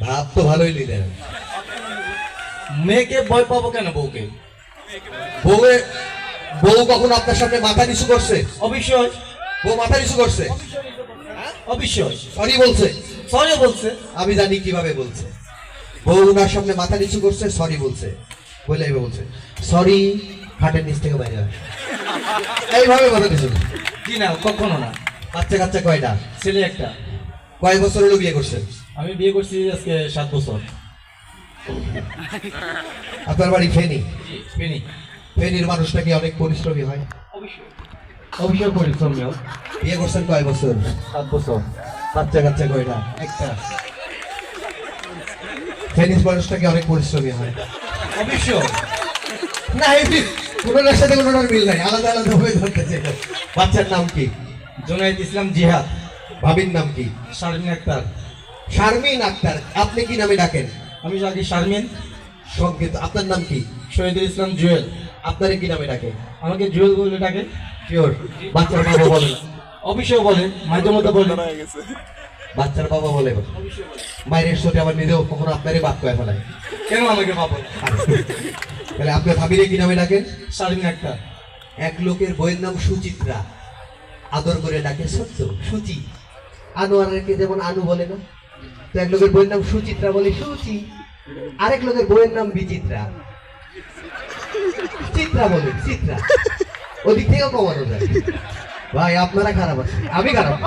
ভাব তো ভালোই নিলেন। মেয়েকে ভয় পাবো কেন বউকে? বউয়ে বউ কখন আপনার সামনে মাথা নিচু করছে? অবশ্যই। বউ মাথা নিচু করছে? অবশ্যই। সরি বলছে। সরি বলছে। আমি জানি কীভাবে বলছে। বউ ওনার সামনে মাথা নিচু করছে সরি বলছে। বলে এইভাবে বলছে সরি খাটের নিচ থেকে বাইরে আস। এইভাবে মাথা নিচু জি না কখনো না। বাচ্চা কাচ্চা কয়টা? ছেলে একটা। কয় বছর হলো বিয়ে করছেন আমি বিয়ে করছি আজকে সাত বছর। আপনার বাড়ি ফেনি? ফেনি। ফেনির মানুষটা কি অনেক পরিশ্রমী হয়? অবশ্যই পরিশ্রমীয় বিয়ে করছেন কয় বছর? সাত বছর। বাচ্চা কাচ্চা কয়টা? একটা। ফেনির মানুষটা কি অনেক পরিশ্রমী হয়? অবশ্যই। না এই কোনোটার সাথে কোনোটার মিল নাই আলাদা আলাদা ভাবে ধরতে চাই বাচ্চার নাম কি? জোনায়েদ ইসলাম জিহাদ। ভাবির নাম কি? শারমিন আক্তার। শারমিন আক্তার আপনি কি নামে ডাকেন? আমি ডাকি শারমিন। সংকেত আপনার নাম কি? শহীদুল ইসলাম জুয়েল। আপনারে কি নামে ডাকে? আমাকে জুয়েল বলে ডাকে। শিওর বাচ্চার বাবা বলে। অবশ্যই বলে মাঝে মধ্যে বলে। বাচ্চার বাবা বলে। বাইরের সাথে আবার নিজেও কখনো আপনারই বাদ করে ফেলায়। কেন আমাকে বাবা তাহলে আপনার ভাবিরে কি নামে ডাকেন? শারমিন আক্তার। এক লোকের বইয়ের নাম সুচিত্রা। আদর করে ডাকে সত্য সুচি আনোয়ারকে যেমন আনু বলে না? তো এক লোকের বইয়ের নাম সুচিত্রা বলে, সুচি। আরেক লোকের বইয়ের নাম বিচিত্রা। চিত্রা বলে, চিত্রা। ওদিক থেকেও কমানো যায়। ভাই, আপনারা খারাপ আছে আমি খারাপ।